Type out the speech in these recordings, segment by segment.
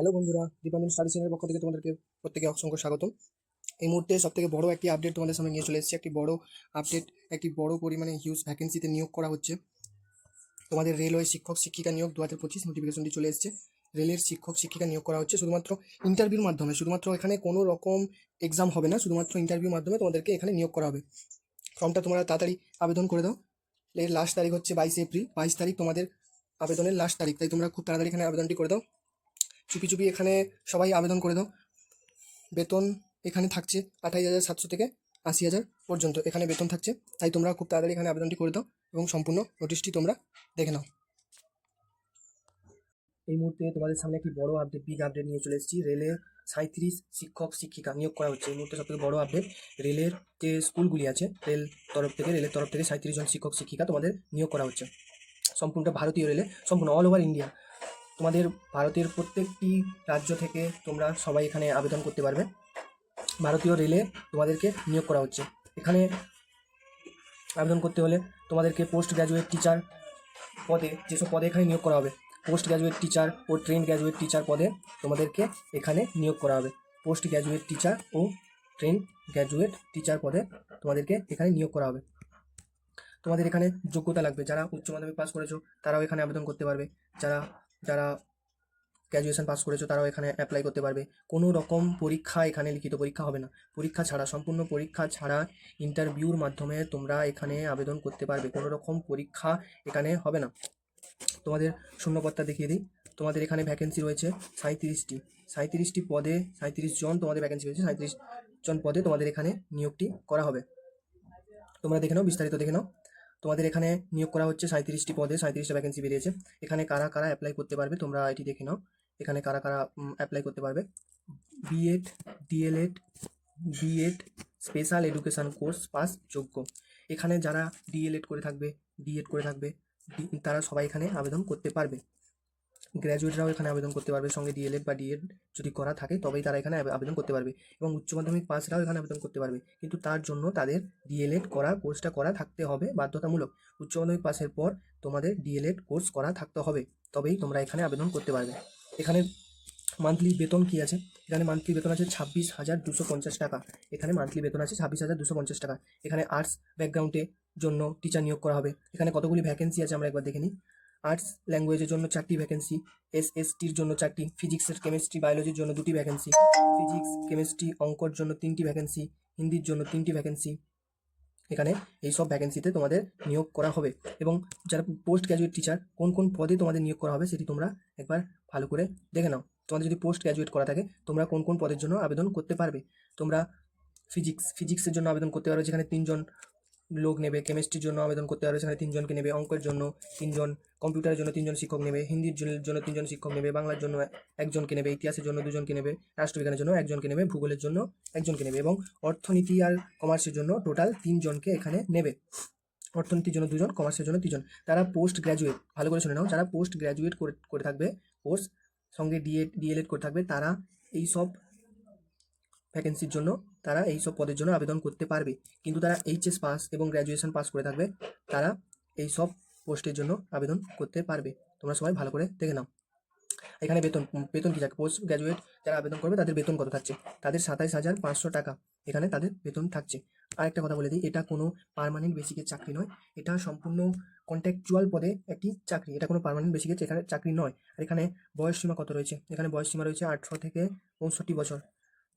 Hello বন্ধুরা Dipanjan study সেন্টারের পক্ষ থেকে তোমাদেরকে প্রত্যেকে অসংখ্য স্বাগতম। এই মুহূর্তে সব থেকে বড় একটি আপডেট তোমাদের সামনে নিয়ে চলে এসেছে। একটি বড় আপডেট একটি বড় পরিমাণে হিউজ ভ্যাকেন্সিতে নিয়োগ করা হচ্ছে। তোমাদের রেলওয়ে শিক্ষক শিক্ষিকা নিয়োগ দু হাজার পঁচিশ নোটিফিকেশনটি চলে এসেছে। রেলের শিক্ষক শিক্ষিকা নিয়োগ করা হচ্ছে শুধুমাত্র ইন্টারভিউর মাধ্যমে। শুধুমাত্র এখানে কোনো রকম এক্সাম হবে না, শুধুমাত্র ইন্টারভিউর মাধ্যমে তোমাদেরকে এখানে নিয়োগ করা হবে। ফর্মটা তোমরা তাড়াতাড়ি আবেদন করে দাও। এর লাস্ট তারিখ হচ্ছে বাইশে এপ্রিল। বাইশ তারিখ তোমাদের আবেদনের লাস্ট তারিখ। তাই তোমরা খুব তাড়াতাড়ি এখানে আবেদনটি করে দাও। চুপি চুপি এখানে সবাই আবেদন করে দাও। বেতন এখানে থাকছে আঠাইশ হাজার সাতশো থেকে আশি হাজার পর্যন্ত এখানে বেতন থাকছে। তাই তোমরা খুব তাড়াতাড়ি এখানে আবেদনটি করে দাও এবং সম্পূর্ণ নোটিশটি তোমরা দেখে নাও। এই মুহূর্তে তোমাদের সামনে একটি বড় আপডেট বিগ আপডেট নিয়ে চলে এসেছি। রেলের সাঁত্রিশ শিক্ষক, শিক্ষিকা নিয়োগ করা হচ্ছে। এই মুহূর্তে সবথেকে বড় আপডেট রেলের যে স্কুলগুলি আছে, রেল তরফ থেকে, রেলের তরফ থেকে সাঁত্রিশ জন শিক্ষক, শিক্ষিকা তোমাদের নিয়োগ করা হচ্ছে। সম্পূর্ণটা ভারতীয় রেলে, সম্পূর্ণ অল ওভার ইন্ডিয়া তোমাদের ভারতের প্রত্যেকটি রাজ্য থেকে তোমরা সবাই এখানে আবেদন করতে পারবে। ভারতীয় রেলে তোমাদেরকে নিয়োগ করা হচ্ছে। এখানে আবেদন করতে হলে তোমাদেরকে পোস্ট গ্র্যাজুয়েট টিচার পদে, যেসব পদে এখানে নিয়োগ করা হবে, পোস্ট গ্র্যাজুয়েট টিচার ও ট্রেন গ্র্যাজুয়েট টিচার পদে তোমাদেরকে এখানে নিয়োগ করা হবে। পোস্ট গ্র্যাজুয়েট টিচার ও ট্রেন গ্র্যাজুয়েট টিচার পদে তোমাদেরকে এখানে নিয়োগ করা হবে। তোমাদের এখানে যোগ্যতা লাগবে। যারা উচ্চ মাধ্যমিক পাস করেছ, তারাও এখানে আবেদন করতে পারবে। যারা যারা গ্র্যাজুয়েশন পাস করেছ, তারাও এখানে অ্যাপ্লাই করতে পারবে। কোনো রকম পরীক্ষা এখানে লিখিত পরীক্ষা হবে না। পরীক্ষা ছাড়া, সম্পূর্ণ পরীক্ষা ছাড়া ইন্টারভিউর মাধ্যমে তোমরা এখানে আবেদন করতে পারবে। কোনো রকম পরীক্ষা এখানে হবে না। তোমাদের শূন্যপত্তা দেখিয়ে দিই। তোমাদের এখানে ভ্যাকেন্সি রয়েছে সাঁত্রিশটি সাঁত্রিশটি পদে সাঁত্রিশ জন তোমাদের ভ্যাকেন্সি রয়েছে। সাঁত্রিশ জন পদে তোমাদের এখানে নিয়োগটি করা হবে। তোমরা দেখে নাও, বিস্তারিত দেখে নাও। তোমাদের এখানে নিয়োগ করা হচ্ছে সাঁত্রিশটি পদে সাঁত্রিশটা ভ্যাকেন্সি বেরিয়েছে। এখানে কারা কারা অ্যাপ্লাই করতে পারবে তোমরা এটি দেখে নাও। এখানে কারা কারা অ্যাপ্লাই করতে পারবে। BEd DElEd BEd special education course pass যোগ্য। এখানে যারা ডিএলএড করে থাকবে বিএড করে থাকবে তারা সবাই এখানে আবেদন করতে পারবে। গ্র্যাজুয়েটরাও এখানে আবেদন করতে পারবে সঙ্গে ডিএলএড বা ডিএড যদি করা থাকে, তবেই তারা এখানে আবেদন করতে পারবে এবং উচ্চ মাধ্যমিক পাসরাও এখানে আবেদন করতে পারবে। কিন্তু তার জন্য তাদের ডিএলএড করা কোর্সটা করা থাকতে হবে বাধ্যতামূলক। উচ্চ মাধ্যমিক পাসের পর তোমাদের ডিএলএড কোর্স করা থাকতে হবে, তবেই তোমরা এখানে আবেদন করতে পারবে। এখানে মান্থলি বেতন কি আছে? এখানে মান্থলি বেতন আছে ছাব্বিশ হাজার দুশো পঞ্চাশ টাকা। এখানে মান্থলি বেতন আছে ছাব্বিশ হাজার দুশো পঞ্চাশ টাকা। এখানে আর্টস ব্যাকগ্রাউন্ডে জন্য টিচার নিয়োগ করা হবে। এখানে কতগুলি ভ্যাকেন্সি আছে আমরা একবার দেখে নিই। আর্টস ল্যাঙ্গুয়েজের জন্য চারটি ভ্যাকেন্সি এস এস টির জন্য চারটি ফিজিক্সের কেমিস্ট্রি বায়োলজির জন্য দুটি ভ্যাকেন্সি ফিজিক্স কেমিস্ট্রি অঙ্কর জন্য তিনটি ভ্যাকেন্সি হিন্দির জন্য তিনটি ভ্যাকেন্সি এখানে এই সব ভ্যাকেন্সিতে তোমাদের নিয়োগ করা হবে এবং যারা পোস্ট গ্র্যাজুয়েট টিচার কোন কোন পদে তোমাদের নিয়োগ করা হবে সেটি তোমরা একবার ভালো করে দেখে নাও। তোমাদের যদি পোস্ট গ্র্যাজুয়েট করা থাকে, তোমরা কোন কোন পদের জন্য আবেদন করতে পারবে? তোমরা ফিজিক্স ফিজিক্সের জন্য আবেদন করতে পারবে যেখানে তিনজন লোক নেবে কেমিস্ট্রির জন্য আবেদন করতে পারবে সেখানে তিনজনকে নেবে, অঙ্কের জন্য তিনজন কম্পিউটারের জন্য তিনজন শিক্ষক নেবে, হিন্দির জন্য তিনজন শিক্ষক নেবে, বাংলার জন্য একজনকে নেবে, ইতিহাসের জন্য দুজনকে নেবে, রাষ্ট্রবিজ্ঞানের জন্য একজনকে নেবে, ভূগোলের জন্য একজনকে নেবে এবং অর্থনীতি আর কমার্সের জন্য টোটাল তিনজনকে এখানে নেবে। অর্থনীতির জন্য দুজন কমার্সের জন্য তিনজন। তারা পোস্ট গ্র্যাজুয়েট ভালো করে শুনে নাও, যারা পোস্ট গ্র্যাজুয়েট করে করে থাকবে কোর্স সঙ্গে ডিএড ডিএলএড করে থাকবে, তারা এই সব ভ্যাকেন্সির জন্য তারা এই সব পদের জন্য আবেদন করতে পারবে। কিন্তু তারা এইচএস পাস এবং গ্র্যাজুয়েশন পাস করে থাকবে, তারা এই সব পোস্টের জন্য আবেদন করতে পারবে। তোমরা সবাই ভালো করে দেখে নাও। এখানে বেতন বেতন কি থাকে? পোস্ট গ্র্যাজুয়েট যারা আবেদন করবে, তাদের বেতন কত থাকছে? তাদের সাতাইশ হাজার পাঁচশো টাকা এখানে তাদের বেতন থাকছে। আরেকটা কথা বলে দিই, এটা কোনো পার্মানেন্ট বেসিকের চাকরি নয়, এটা সম্পূর্ণ কন্ট্যাকচুয়াল পদে একটি চাকরি, এটা কোনো পার্মানেন্ট বেসিকের এখানে চাকরি নয়। আর এখানে বয়স সীমা কত রয়েছে? এখানে বয়স সীমা রয়েছে আঠেরো থেকে পঁয়ষট্টি বছর।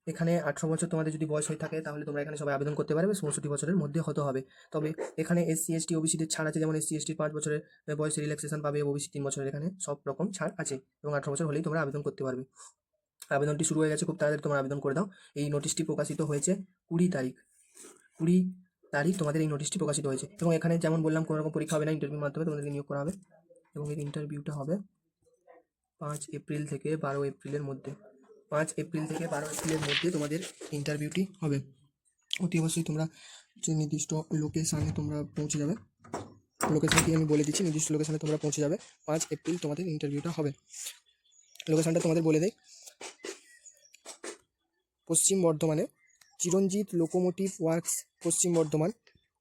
এখানে আঠারো বছর তোমাদের যদি বয়স হয়ে থাকে, তাহলে তোমরা এখানে সবাই আবেদন করতে পারবে। পঁয়ষট্টি বছরের মধ্যে হতে হবে। তবে এখানে এসসি এসটি ওবিসিদের ছাড় আছে, যেমন এসসি এসটির পাঁচ বছরের বয়সে রিল্যাক্সেশন পাবে ওবিসি তিন বছরের এখানে সব রকম ছাড় আছে। এবং আঠারো বছর হলেই তোমরা আবেদন করতে পারবে। আবেদনটি শুরু হয়ে গেছে, খুব তাড়াতাড়ি তোমরা আবেদন করে দাও। এই নোটিশটি প্রকাশিত হয়েছে কুড়ি তারিখ। কুড়ি তারিখ তোমাদের এই নোটিশটি প্রকাশিত হয়েছে। এবং এখানে যেমন বললাম, কোনো রকম পরীক্ষা হবে না ইন্টারভিউর মাধ্যমে তোমাদেরকে নিয়োগ করা হবে। এবং এই ইন্টারভিউটা হবে পাঁচ এপ্রিল থেকে বারো এপ্রিলের মধ্যে। পাঁচ এপ্রিল থেকে বারো এপ্রিলের মধ্যে তোমাদের ইন্টারভিউটি হবে। অতি অবশ্যই তোমরা যে নির্দিষ্ট লোকেশানে তোমরা পৌঁছে যাবে লোকেশানটি আমি বলে দিচ্ছি, নির্দিষ্ট লোকেশানে তোমরা পৌঁছে যাবে, পাঁচ এপ্রিল তোমাদের ইন্টারভিউটা হবে। লোকেশানটা তোমাদের বলে দেয় পশ্চিম বর্ধমানে Chittaranjan locomotive works Paschim Bardhaman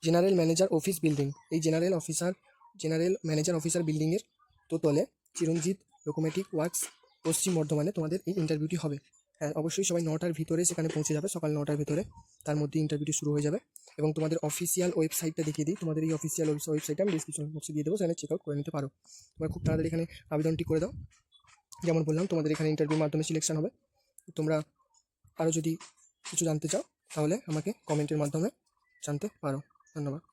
general manager office building এই general officer general manager officer বিল্ডিংয়ের তো তলে চিরঞ্জিত লোকোমেটিভ ওয়ার্কস পশ্চিম বর্ধমানে তোমাদের এই ইন্টারভিউটি হবে। হ্যাঁ অবশ্যই সবাই নটার ভিতরে সেখানে পৌঁছে যাবে, সকাল নটার ভিতরে। তার মধ্যে ইন্টারভিউটি শুরু হয়ে যাবে এবং তোমাদের অফিসিয়াল ওয়েবসাইটটা দেখিয়ে দিই। তোমাদের এই অফিসিয়াল ওয়েবসাইটটা আমি ডিসক্রিপশন বক্সে দিয়ে দেবো, সেখানে চেক আউট করে নিতে পারো। তোমরা খুব তাড়াতাড়ি এখানে আবেদনটি করে দাও। যেমন বললাম, তোমাদের এখানে ইন্টারভিউর মাধ্যমে সিলেকশন হবে। তোমরা আরও যদি কিছু জানতে চাও, তাহলে আমাকে কমেন্টের মাধ্যমে জানতে পারো। ধন্যবাদ।